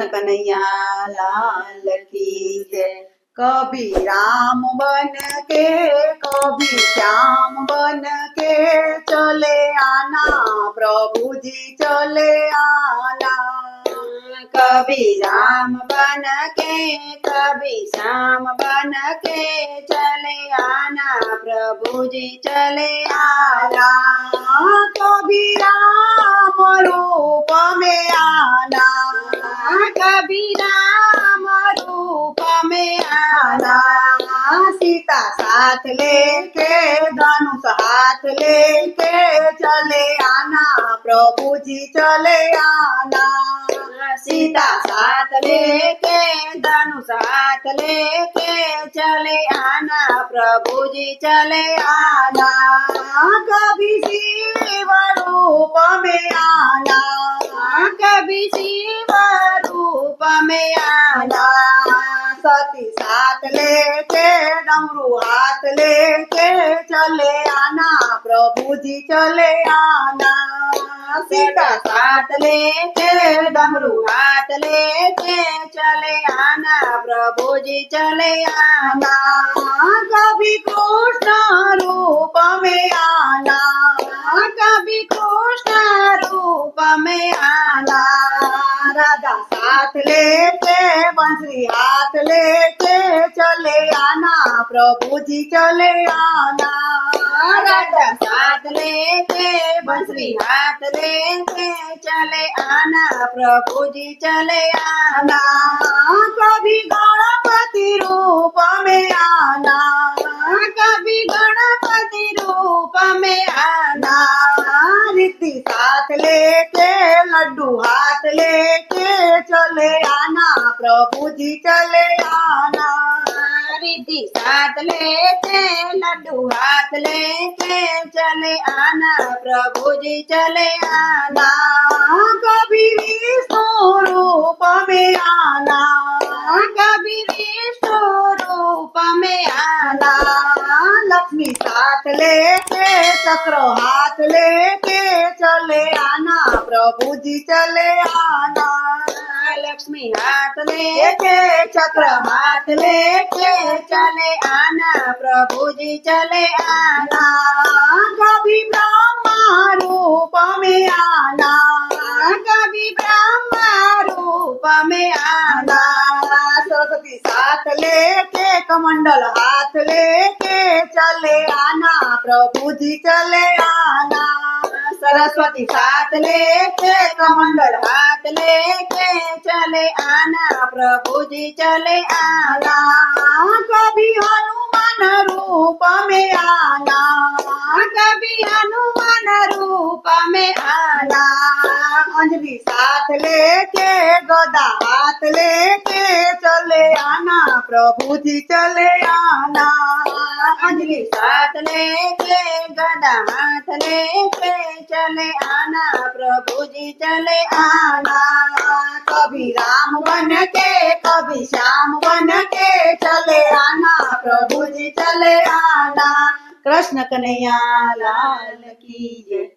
कृष्ण कन्हैया लाल की जय कभी राम बन के कभी श्याम बन के चले आना प्रभु जी चले आना। कभी राम बन के कभी श्याम बन के चले आना प्रभु जी चले आना। कभी राम रूप में कभी राम रूप में आना सीता साथ लेके, धनुष हाथ लेके चले आना। प्रभु जी चले आना। सीता साथ लेके, धनुष हाथ लेके चले आना। प्रभु जी चले आना। कभी शिव रूप में आना डमरू हाथ लेके चले आना प्रभु जी चले आना। सीता साथ लेके डमरू हाथ लेके चले आना प्रभु जी चले आना। कभी कृष्ण रूप में आना, कभी कृष्ण रूप में आना। राधा साथ लेके बंसरी हाथ लेके चले आना, प्रभु जी चले आना। राधा साथ लेके बंसरी हाथ लेके चले आना, प्रभु जी चले आना। कभी गणपति रूप में आना, कभी गणपति रूप में आना। रीति साथ लेके लड्डू हाथ लेके चले आना, प्रभु जी चले आना। रिद्धि साथ लेके लड्डू हाथ लेके चले आना प्रभु जी, चले आना। कभी विष्णु रूप में आना, कभी विष्णु रूप में आना। लक्ष्मी साथ लेके चक्र हाथ लेके चले आना प्रभु जी, चले आना। लक्ष्मी हाथ लेके, चक्र हाथ लेके चले आना। प्रभु जी चले आना। कभी ब्रह्मा रूप में आना। कभी ब्रह्म रूप में आना। सरस्वती साथ लेके, कमंडल हाथ लेके चले आना। प्रभु जी चले आना। सरस्वती साथ लेके, कमंडल हाथ लेके चले आना, प्रभु जी चले आना। कभी हनुमान रूप में आना, कभी हनुमान रूप में आना। अंजलि साथ लेके, गदा हाथ लेके चले आना, प्रभु जी चले आना। अंजलि साथ लेके गदा हाथ लेके चले आना प्रभु जी चले आना कभी राम बन के कभी श्याम बन के चले आना प्रभु जी चले आना कृष्ण कन्हैया लाल की जय